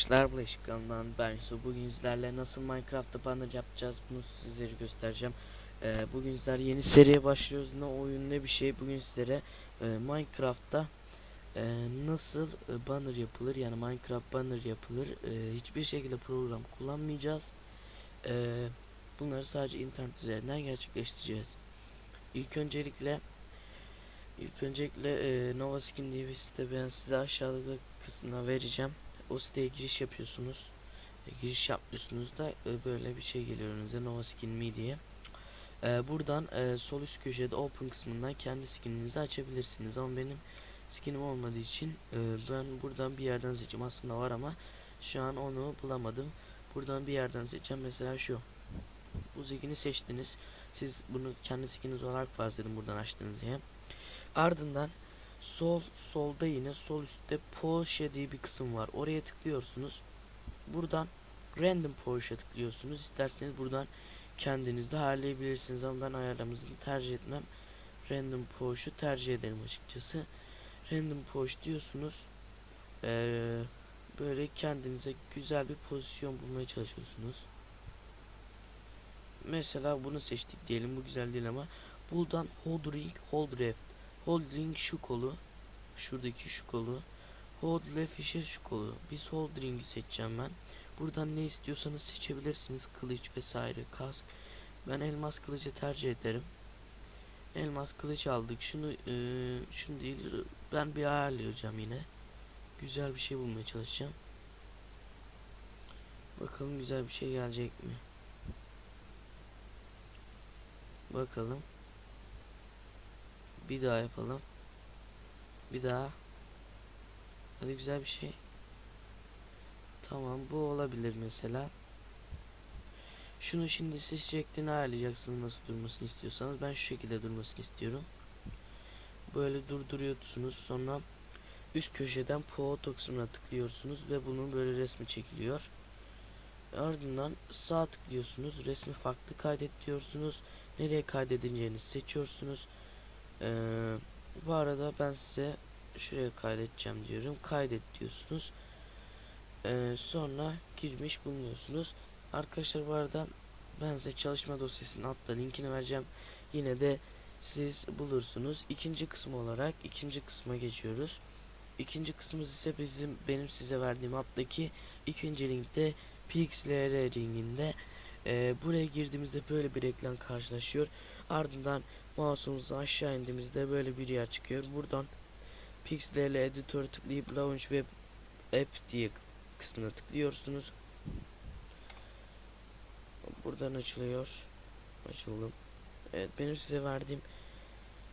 arkadaşlar Bulaşık kanalından ben Su. Bugün sizlerle nasıl Minecraft'ta banner yapacağız bunu sizlere göstereceğim. Ee, bugün sizlerle yeni seriye başlıyoruz. Ne oyun ne bir şey. Bugün sizlere e, Minecraft'ta e, nasıl e, banner yapılır yani Minecraft banner yapılır. E, hiçbir şekilde program kullanmayacağız. E, bunları sadece internet üzerinden gerçekleştireceğiz. İlk öncelikle İlk öncelikle e, Nova Skin diye bir site ben size aşağıda kısmına vereceğim. O siteye giriş yapıyorsunuz. E, giriş yapıyorsunuz da e, böyle bir şey geliyor önünüze Nova Skin Me diye. E, buradan e, sol üst köşede Open kısmından kendi skininizi açabilirsiniz ama benim skinim olmadığı için e, ben buradan bir yerden seçeceğim. Aslında var ama şu an onu bulamadım. Buradan bir yerden seçeceğim. Mesela şu. Bu skini seçtiniz. Siz bunu kendi skininiz olarak farz edin buradan açtığınız diye. Ardından sol solda yine sol üstte Porsche diye bir kısım var. Oraya tıklıyorsunuz. Buradan random Porsche tıklıyorsunuz. İsterseniz buradan kendiniz de ayarlayabilirsiniz ama ben ayarlamasını tercih etmem. Random Porsche tercih ederim açıkçası. Random Porsche diyorsunuz. Ee, böyle kendinize güzel bir pozisyon bulmaya çalışıyorsunuz. Mesela bunu seçtik diyelim bu güzel değil ama buradan hold ring hold ref Holding şu kolu. Şuradaki şu kolu. Hold left işe şu kolu. Biz holding'i seçeceğim ben. Buradan ne istiyorsanız seçebilirsiniz. Kılıç vesaire kask. Ben elmas kılıcı tercih ederim. Elmas kılıç aldık. Şunu e, şunu değil ben bir ayarlayacağım yine. Güzel bir şey bulmaya çalışacağım. Bakalım güzel bir şey gelecek mi? Bakalım. Bir daha yapalım. Bir daha. Hadi güzel bir şey. Tamam bu olabilir mesela. Şunu şimdi siz şeklini ayarlayacaksınız nasıl durmasını istiyorsanız. Ben şu şekilde durmasını istiyorum. Böyle durduruyorsunuz sonra üst köşeden Photo kısmına tıklıyorsunuz ve bunun böyle resmi çekiliyor. Ardından sağ tıklıyorsunuz. Resmi farklı kaydet diyorsunuz. Nereye kaydedeceğinizi seçiyorsunuz. Ee, bu arada ben size şuraya kaydedeceğim diyorum. Kaydet diyorsunuz. Ee, sonra girmiş bulunuyorsunuz. Arkadaşlar bu arada ben size çalışma dosyasının altta linkini vereceğim. Yine de siz bulursunuz. İkinci kısım olarak ikinci kısma geçiyoruz. İkinci kısmımız ise bizim benim size verdiğim alttaki ikinci linkte PXLR ringinde e, buraya girdiğimizde böyle bir reklam karşılaşıyor. Ardından mouse'umuzu aşağı indiğimizde böyle bir yer çıkıyor. Buradan Pixel editör tıklayıp Launch Web App diye kısmına tıklıyorsunuz. Buradan açılıyor. Açıldım. Evet benim size verdiğim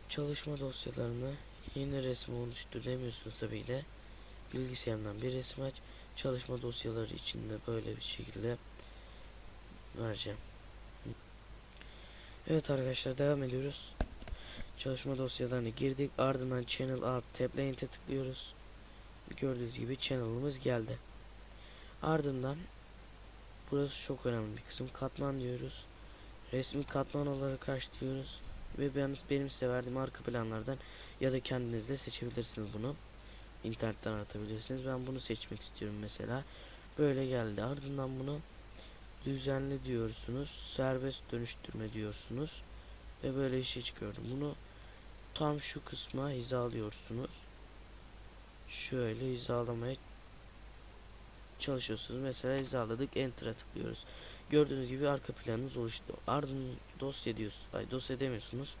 çalışma dosyalarını yeni resim oluştur demiyorsunuz tabi de bilgisayardan bir resim aç çalışma dosyaları içinde böyle bir şekilde vereceğim. Evet arkadaşlar devam ediyoruz. Çalışma dosyalarına girdik. Ardından Channel Art Tablane'e tıklıyoruz. Gördüğünüz gibi channel'ımız geldi. Ardından burası çok önemli bir kısım. Katman diyoruz. Resmi katman olarak aç diyoruz. Ve ben, benim size verdiğim arka planlardan ya da kendiniz de seçebilirsiniz bunu. İnternetten aratabilirsiniz. Ben bunu seçmek istiyorum mesela. Böyle geldi. Ardından bunu düzenli diyorsunuz. Serbest dönüştürme diyorsunuz. Ve böyle işe çıkıyorum. Bunu tam şu kısma hizalıyorsunuz. Şöyle hizalamaya çalışıyorsunuz. Mesela hizaladık. Enter'a tıklıyoruz. Gördüğünüz gibi arka planımız oluştu. Ardından dosya diyorsunuz. Ay dosya demiyorsunuz.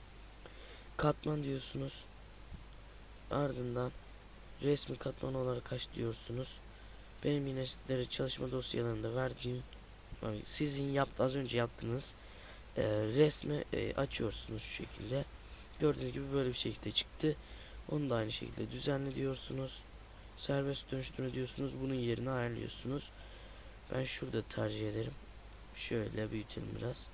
Katman diyorsunuz. Ardından resmi katman olarak aç diyorsunuz. Benim yine sizlere çalışma dosyalarında verdiğim sizin yaptı az önce yaptığınız e, resmi e, açıyorsunuz şu şekilde. Gördüğünüz gibi böyle bir şekilde çıktı. Onu da aynı şekilde düzenli diyorsunuz. Serbest dönüştürme diyorsunuz. Bunun yerini ayarlıyorsunuz. Ben şurada tercih ederim. Şöyle büyütelim biraz.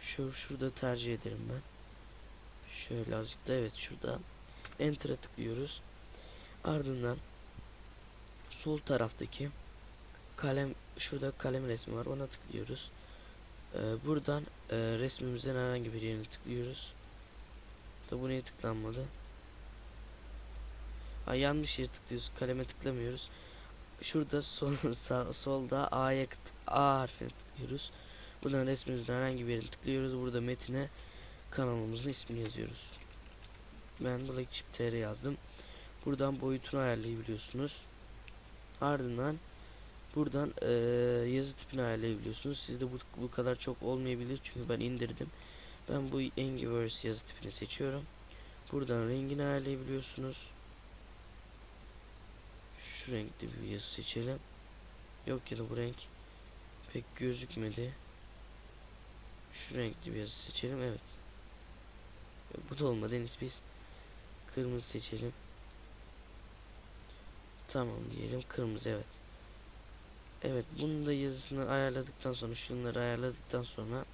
Şu şurada tercih ederim ben. Şöyle azıcık da evet şurada Enter'a tıklıyoruz. Ardından sol taraftaki kalem şurada kalem resmi var ona tıklıyoruz. Ee, buradan e, resmimizden herhangi bir yerine tıklıyoruz. Da bu niye tıklanmadı? Ha, yanlış yere tıklıyoruz. Kaleme tıklamıyoruz. şurada sol, sağ, solda A'ya A harfine tıklıyoruz. Buradan resmimizin herhangi bir yerine tıklıyoruz. Burada metine kanalımızın ismini yazıyoruz. Ben Black Chip TR yazdım. Buradan boyutunu ayarlayabiliyorsunuz. Ardından buradan eee, yazı tipini ayarlayabiliyorsunuz. Sizde bu, bu kadar çok olmayabilir çünkü ben indirdim. Ben bu Thingiverse yazı tipini seçiyorum. Buradan rengini ayarlayabiliyorsunuz. Şu renkte bir yazı seçelim. Yok ya da bu renk pek gözükmedi. Şu renkli bir yazı seçelim. Evet. Bu da olmadı. En biz kırmızı seçelim. Tamam diyelim. Kırmızı evet. Evet bunun da yazısını ayarladıktan sonra şunları ayarladıktan sonra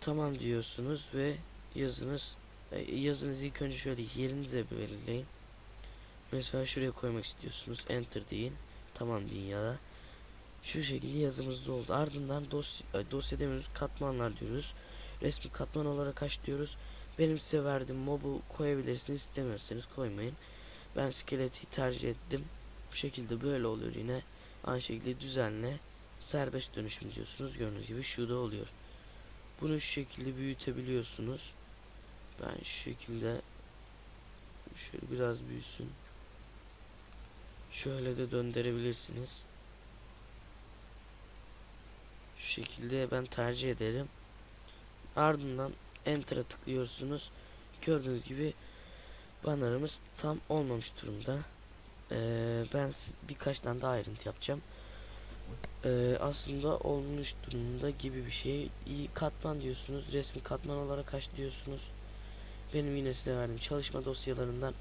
tamam diyorsunuz ve yazınız e, yazınızı ilk önce şöyle yerinize belirleyin. Mesela şuraya koymak istiyorsunuz. Enter deyin. Tamam deyin ya da şu şekilde yazımız oldu. Ardından dosya, dosya demiyoruz. Katmanlar diyoruz. Resmi katman olarak aç diyoruz. Benim size verdiğim mobu koyabilirsiniz. istemiyorsanız koymayın. Ben skeleti tercih ettim. Bu şekilde böyle oluyor yine. Aynı şekilde düzenle serbest dönüşüm diyorsunuz. Gördüğünüz gibi şu da oluyor. Bunu şu şekilde büyütebiliyorsunuz. Ben şu şekilde şöyle biraz büyüsün. Şöyle de döndürebilirsiniz. Şu şekilde ben tercih ederim. Ardından Enter'a tıklıyorsunuz. Gördüğünüz gibi bannerımız tam olmamış durumda. Ee, ben birkaç tane daha ayrıntı yapacağım. Ee, aslında olmuş durumda gibi bir şey. İyi katman diyorsunuz. Resmi katman olarak aç diyorsunuz. Benim yine size verdiğim çalışma dosyalarından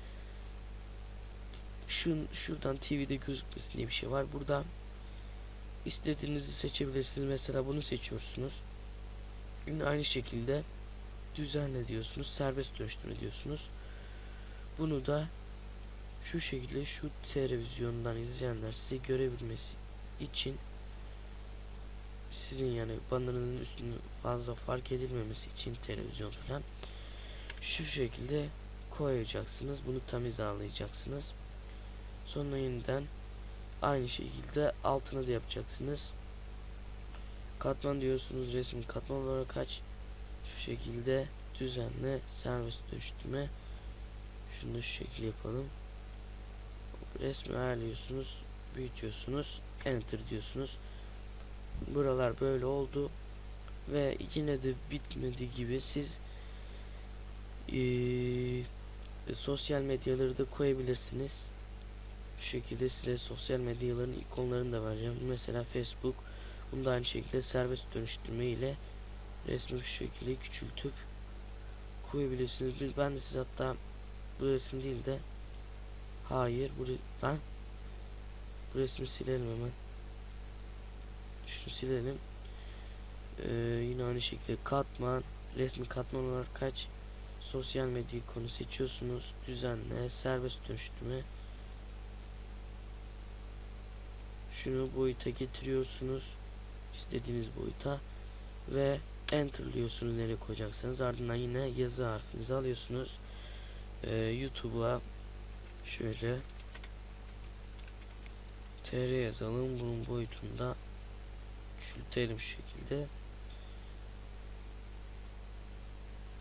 şun, şuradan TV'de gözükmesin diye bir şey var. Burada istediğinizi seçebilirsiniz. Mesela bunu seçiyorsunuz. Yine aynı şekilde düzenle diyorsunuz. Serbest dönüştürme diyorsunuz. Bunu da şu şekilde şu televizyondan izleyenler size görebilmesi için sizin yani bannerının üstünü fazla fark edilmemesi için televizyon falan şu şekilde koyacaksınız. Bunu tam hizalayacaksınız. Sonra yeniden aynı şekilde altına da yapacaksınız. Katman diyorsunuz resim katman olarak aç. Şu şekilde düzenle serbest dönüştürme. Şunu şu şekilde yapalım. Resmi ayarlıyorsunuz. Büyütüyorsunuz. Enter diyorsunuz. Buralar böyle oldu. Ve yine de bitmedi gibi siz eee, sosyal medyaları da koyabilirsiniz. Şu şekilde size sosyal medyaların ikonlarını da vereceğim. Mesela Facebook. Bunu da aynı şekilde serbest dönüştürme ile resmi şu şekilde küçültüp koyabilirsiniz. Ben de size hatta bu resim değil de hayır bu lan bu resmi silelim hemen. Şunu silelim. Ee, yine aynı şekilde katman resmi katman olarak kaç sosyal medya ikonu seçiyorsunuz. Düzenle serbest dönüştürme. Şunu boyuta getiriyorsunuz. istediğiniz boyuta ve enterlıyorsunuz nereye koyacaksanız ardından yine yazı harfinizi alıyorsunuz Ee, YouTube'a şöyle. Tr yazalım. Bunun boyutunda küçültelim şekilde.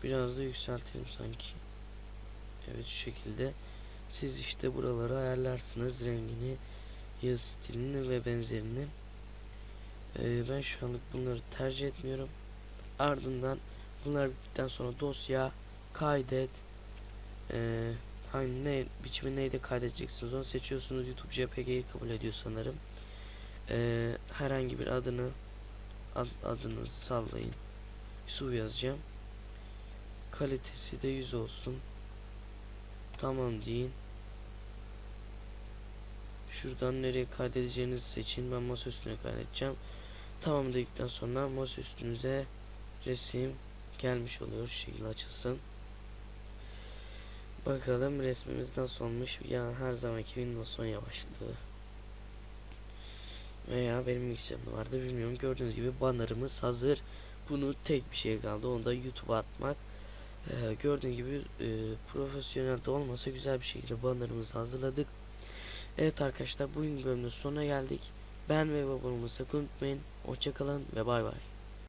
Biraz da yükseltelim sanki. Evet şu şekilde. Siz işte buraları ayarlarsınız. Rengini yazı stilini ve benzerini. Ee, ben şu anlık bunları tercih etmiyorum. Ardından bunlar bittikten sonra dosya kaydet. Ee, hangi ne biçimi neyde kaydedeceksiniz? Onu seçiyorsunuz YouTube JPG'yi kabul ediyor sanırım. Ee, herhangi bir adını ad, adını sallayın. Yusuf yazacağım. Kalitesi de 100 olsun. Tamam deyin. Şuradan nereye kaydedeceğinizi seçin. Ben masa üstüne kaydedeceğim. Tamam dedikten sonra masa üstünüze resim gelmiş oluyor. Şu şekilde açılsın bakalım resmimiz nasıl olmuş ya her zamanki Windows 10 yavaşlığı veya benim bilgisayarımda vardı bilmiyorum gördüğünüz gibi bannerımız hazır bunu tek bir şey kaldı onu da YouTube'a atmak ee, gördüğünüz gibi e, profesyonel de olmasa güzel bir şekilde bannerımızı hazırladık Evet arkadaşlar bugün bölümün sonuna geldik. Ben ve olmayı sakın unutmayın. Hoşçakalın ve bay bay.